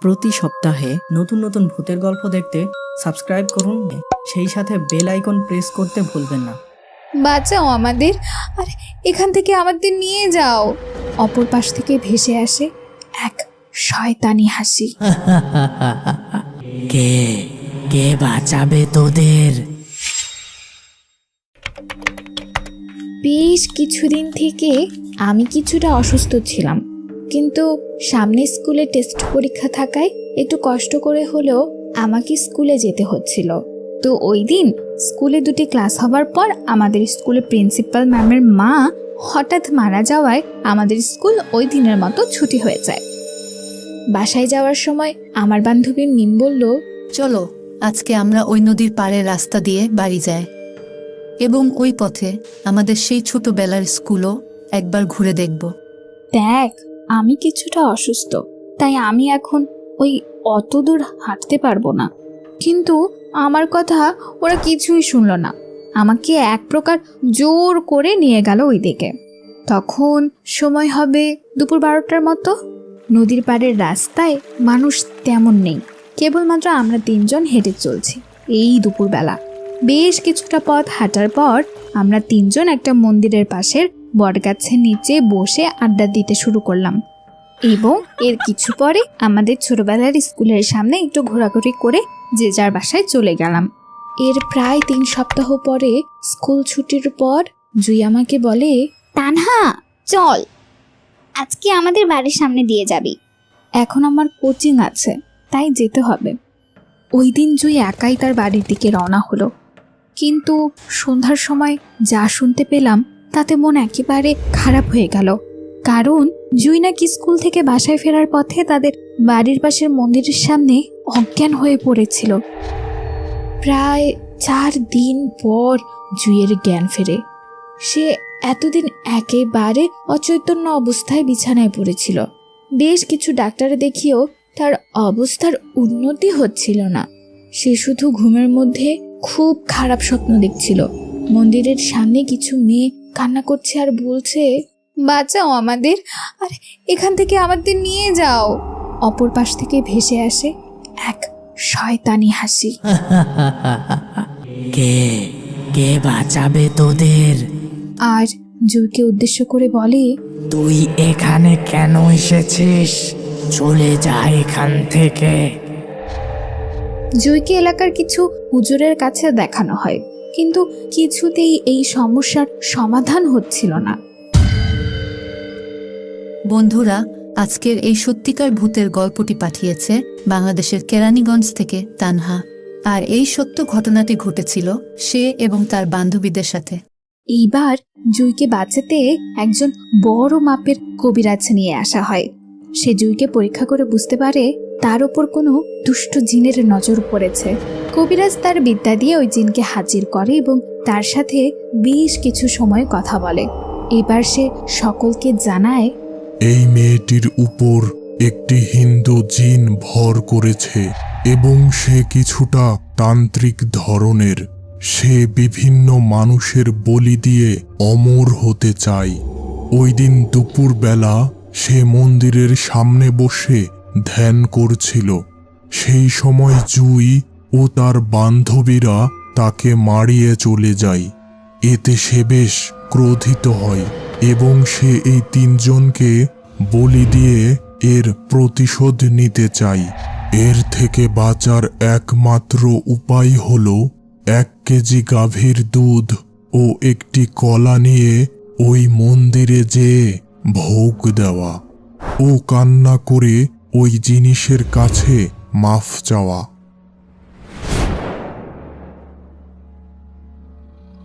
প্রতি সপ্তাহে নতুন নতুন ভূতের গল্প দেখতে সাবস্ক্রাইব করুন। সেই সাথে বেল আইকন প্রেস করতে ভুলবেন না। বাঁচাও আমাদের। আর এখান থেকে আমাদের নিয়ে যাও। অপর পাশ থেকে ভেসে আসে এক শয়তানি হাসি। কে কে বাঁচাবে তোদের? বেশ কিছুদিন থেকে আমি কিছুটা অসুস্থ ছিলাম। কিন্তু সামনে স্কুলে টেস্ট পরীক্ষা থাকায় একটু কষ্ট করে হলেও আমাকে স্কুলে যেতে হচ্ছিল। তো ওই দিন স্কুলে দুটি ক্লাস হবার পর আমাদের স্কুলে প্রিন্সিপাল ম্যামের মা হঠাৎ মারা যাওয়ায় আমাদের স্কুল ওই দিনের মতো ছুটি হয়ে যায়। বাসায় যাওয়ার সময় আমার বান্ধবী মিম বলল চলো আজকে আমরা ওই নদীর পাড়ের রাস্তা দিয়ে বাড়ি যাই। এবং ওই পথে আমাদের সেই ছোটবেলার স্কুলও একবার ঘুরে দেখব। দেখ আমি কিছুটা অসুস্থ, তাই আমি এখন ওই অত দূর হাঁটতে পারব না। কিন্তু আমার কথা ওরা কিছুই শুনলো না। আমাকে এক প্রকার জোর করে নিয়ে গেল ওই দিকে তখন সময় হবে দুপুর বারোটার মতো। নদীর পাড়ের রাস্তায় মানুষ তেমন নেই, কেবলমাত্র আমরা তিনজন হেঁটে চলছি এই দুপুরবেলা। বেশ কিছুটা পথ হাঁটার পর আমরা তিনজন একটা মন্দিরের পাশের বটগাছের নিচে বসে আড্ডা দিতে শুরু করলাম। এবং এর কিছু পরে আমাদের ছোটবেলার স্কুলের সামনে একটু ঘোরাঘুরি করে যে যার বাসায় চলে গেলাম। এর প্রায় তিন সপ্তাহ পরে স্কুল ছুটির পর জুই আমাকে বলে, তানহা, চল। আজকে আমাদের বাড়ির সামনে দিয়ে যাবি। এখন আমার কোচিং আছে, তাই যেতে হবে। ওই দিন জুই একাই তার বাড়ির দিকে রওনা হলো। কিন্তু সন্ধ্যার সময় যা শুনতে পেলাম তাতে মন একেবারে খারাপ হয়ে গেল। কারণ, জুই নাকি স্কুল থেকে বাসায় ফেরার পথে তাদের বাড়ির পাশের মন্দিরের সামনে অজ্ঞান হয়ে পড়েছিল। প্রায় চার দিন পর জুইয়ের জ্ঞান ফেরে। সে এতদিন একেবারে অচৈতন্য অবস্থায় বিছানায় পড়েছিল। বেশ কিছু ডাক্তার দেখিয়েও তার অবস্থার উন্নতি হচ্ছিল না। সে শুধু ঘুমের মধ্যে খুব খারাপ স্বপ্ন দেখছিল। মন্দিরের সামনে কিছু মেয়ে কান্না করছে আর বলছে বাঁচাও আমাদের আর এখান থেকে আমাদের নিয়ে যাও। অপর পাশ থেকে ভেসে আসে এক শয়তানি হাসি। কে কে বাঁচাবে তোদের? আর জুইকে উদ্দেশ্য করে বলে তুই এখানে কেন এসেছিস? চলে যা এখান থেকে। জুইকে এলাকার কিছু হুজুরের কাছে দেখানো হয়। কিন্তু কিছুতেই এই সমস্যার সমাধান হচ্ছিল না। বন্ধুরা আজকের এই সত্যিকার ভূতের গল্পটি পাঠিয়েছে বাংলাদেশের কেরানীগঞ্জ থেকে তানহা। আর এই সত্য ঘটনাটি ঘটেছিল সে এবং তার বান্ধবীদের সাথে। এইবার জুইকে বাঁচাতে একজন বড় মাপের কবিরাজ নিয়ে আসা হয়। সে জুইকে পরীক্ষা করে বুঝতে পারে তার ওপর কোনো দুষ্ট জিনের নজর পড়েছে। কবিরাজ তার বিদ্যা দিয়ে ওই জিনকে হাজির করে এবং তার সাথে বেশ কিছু সময় কথা বলে। এবার সে সকলকে জানায়, এই মেয়েটির উপর একটি হিন্দু জিন ভর করেছে এবং সে কিছুটা তান্ত্রিক ধরনের। সে বিভিন্ন মানুষের বলি দিয়ে অমর হতে চায়। ওই দিন দুপুরবেলা সে মন্দিরের সামনে বসে ধ্যান করছিল। সেই সময় জুই ও তার বান্ধবীরা তাকে মারিয়ে চলে যায়। এতে সে বেশ ক্রোধিত হয় এবং সে এই তিনজনকে বলি দিয়ে এর প্রতিশোধ নিতে চায়। এর থেকে বাঁচার একমাত্র উপায় হল এক কেজি গাভীর দুধ ও একটি কলা নিয়ে ওই মন্দিরে যেয়ে ভোগ দেওয়া। ও কান্না করে ওই জিনিসের কাছে মাফ চাওয়া।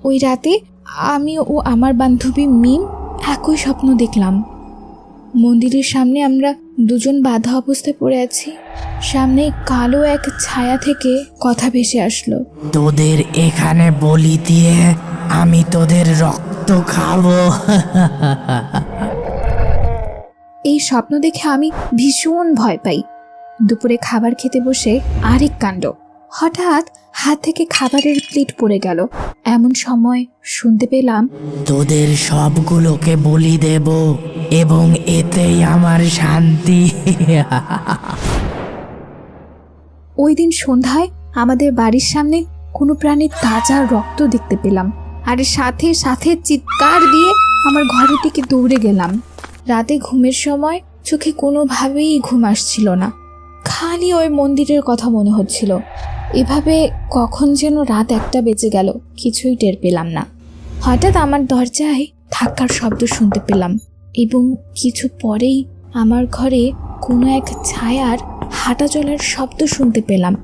ওই রাতে আমি ও আমার বান্ধবী মিম একই স্বপ্ন দেখলাম। মন্দিরের সামনে আমরা দুজন বাধা অবস্থায় পড়ে আছি। সামনে কালো এক ছায়া থেকে কথা ভেসে আসলো। তোদের এখানে বলি দিয়ে আমি তোদের রক্ত খাব। এই স্বপ্ন দেখে আমি ভীষণ ভয় পাই। দুপুরে খাবার খেতে বসে আরেক কাণ্ড। হঠাৎ হাত থেকে খাবারের প্লেট পড়ে গেল। এমন সময় শুনতে পেলাম তোদের সবগুলোকে বলি দেব এবং এতেই আমার শান্তি। ওই দিন সন্ধ্যায় আমাদের বাড়ির সামনে কোনো প্রাণীর তাজা রক্ত দেখতে পেলাম। আর সাথে সাথে চিৎকার দিয়ে আমার ঘরের দিকে দৌড়ে গেলাম। রাতে ঘুমের সময় চোখে কোনোভাবেই ঘুম আসছিল না। খালি ওই মন্দিরের কথা মনে হচ্ছিল। এভাবে কখন যেন রাত একটা বেজে গেল, কিছুই টের পেলাম না। হঠাৎ আমার দরজায় ধাক্কার শব্দ শুনতে পেলাম এবং কিছু পরেই আমার ঘরে কোনো এক ছায়ার হাঁটা চলার শব্দ শুনতে পেলাম।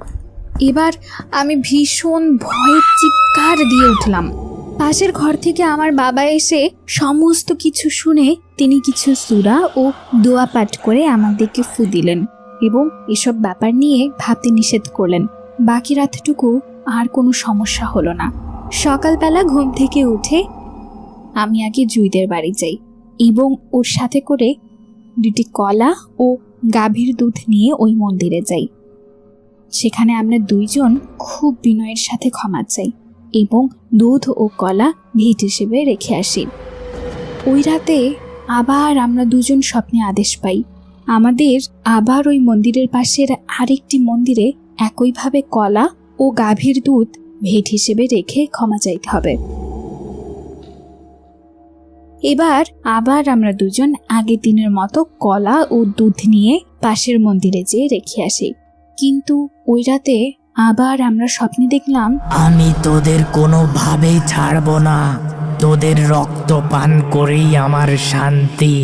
এবার আমি ভীষণ ভয়ে চিৎকার দিয়ে উঠলাম। পাশের ঘর থেকে আমার বাবা এসে সমস্ত কিছু শুনে তিনি কিছু সুরা ও দোয়া পাঠ করে আমাদেরকে ফু দিলেন এবং এসব ব্যাপার নিয়ে ভাবতে নিষেধ করলেন। বাকি রাতটুকু আর কোনো সমস্যা হলো না। সকালবেলা ঘুম থেকে উঠে আমি আগে জুইদের বাড়ি যাই এবং ওর সাথে করে দুটি কলা ও গাভীর দুধ নিয়ে ওই মন্দিরে যাই। সেখানে আমরা দুইজন খুব বিনয়ের সাথে ক্ষমা চাই। এবং দুধ ও কলা ভিট হিসেবে রেখে আসি। ওই রাতে আবার আমরা দুজন স্বপ্নে আদেশ পাই। আমাদের আবার ওই মন্দিরের পাশের আরেকটি মন্দিরে একইভাবে কলা ও গাভীর দুধ ভেট হিসেবে রেখে ক্ষমা চাইতে হবে। এবার আবার আমরা দুজন আগের দিনের মতো কলা ও দুধ নিয়ে পাশের মন্দিরে যেয়ে রেখে আসি। কিন্তু ওই রাতে আবার আমরা স্বপ্নে দেখলাম আমি তোদের কোনোভাবেই ছাড়ব না। তোদের রক্ত পান করেই আমার শান্তি।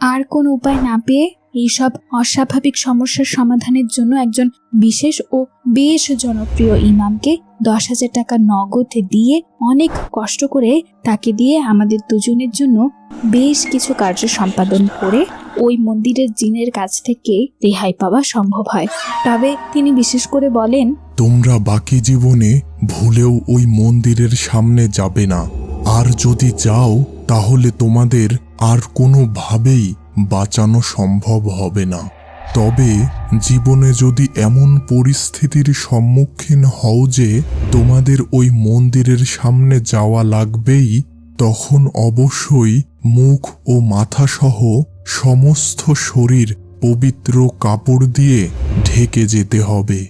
আর কোনো উপায় না পেয়ে এইসব অস্বাভাবিক সমস্যার সমাধানের জন্য একজন বিশেষ ও বেশ জনপ্রিয় ইমামকে দশ হাজার টাকা নগদ দিয়ে অনেক কষ্ট করে তাকে দিয়ে আমাদের দুজনের জন্য বেশ কিছু কার্য সম্পাদন করে ওই মন্দিরের জিনের কাছ থেকে রেহাই পাওয়া সম্ভব হয়। তবে তিনি বিশেষ করে বলেন, তোমরা বাকি জীবনে ভুলেও ওই মন্দিরের সামনে যাবে না। আর যদি যাও, তাহলে তোমাদের আর কোনোভাবেই বাঁচানো সম্ভব হবে না। তবে জীবনে যদি এমন পরিস্থিতির সম্মুখীন হও যে তোমাদের ওই মন্দিরের সামনে যাওয়া লাগবেই, তখন অবশ্যই মুখ ও মাথাসহ সমস্ত শরীর পবিত্র কাপড় দিয়ে ঢেকে যেতে হবে।